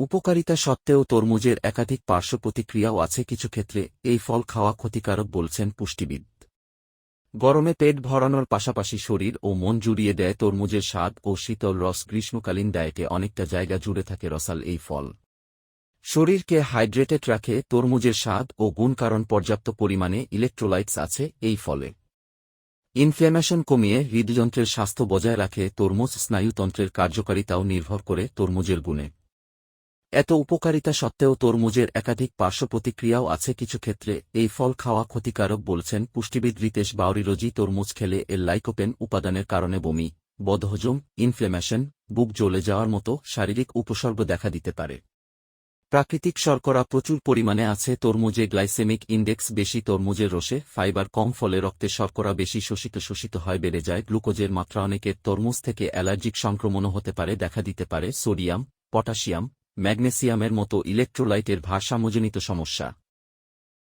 উপকারিতা সত্ত্বেও তরমুজের একাধিক পার্শ্ব প্রতিক্রিয়াও আছে কিছু ক্ষেত্রে, এই ফল খাওয়া ক্ষতিকারক বলছেন পুষ্টিবিদ। গরমে পেট ভরানোর পাশাপাশি শরীর ও মন জুড়িয়ে দেয় তরমুজের স্বাদ ও শীতল রস গ্রীষ্মকালীন ডায়েটে অনেকটা জায়গা জুড়ে থাকে রসাল এই ফল। শরীরকে হাইড্রেটেড রাখে তরমুজের স্বাদ ও গুণ কারণ পর্যাপ্ত পরিমাণে ইলেকট্রোলাইটস আছে এই ফলে। ইনফ্ল্যামেশন কমিয়ে হৃদযন্ত্রের স্বাস্থ্য বজায় রাখে তরমুজ স্নায়ুতন্ত্রের কার্যকারিতাও নির্ভর করে তরমুজের গুণে। এত উপকারিতা সত্ত্বেও তরমুজের একাধিক পার্শ্ব প্রতিক্রিয়াও আছে কিছু ক্ষেত্রে। এই ফল খাওয়া ক্ষতিকারক বলছেন পুষ্টিবিদ রিতেশ বাউরিরোজি তরমুজ খেলে এর লাইকোপেন উপাদানের কারণে বমি, বদহজম ইনফ্লেমেশন বুক জ্বলে যাওয়ার মতো শারীরিক উপসর্গ দেখা দিতে পারে। প্রাকৃতিক শর্করা প্রচুর পরিমাণে আছে। তরমুজে গ্লাইসেমিক ইন্ডেক্স বেশি। তরমুজের রসে ফাইবার কম, ফলে রক্তে শর্করা বেশি শোষিত শোষিত হয়, বেড়ে যায়। গ্লুকোজের মাত্রা অনেকের তরমুজ থেকে অ্যালার্জিক সংক্রমণও হতে পারে, দেখা দিতে পারে। সোডিয়াম, পটাশিয়াম ম্যাগনেসিয়ামের মতো ইলেকট্রোলাইটের ভারসাম্যজনিত সমস্যা।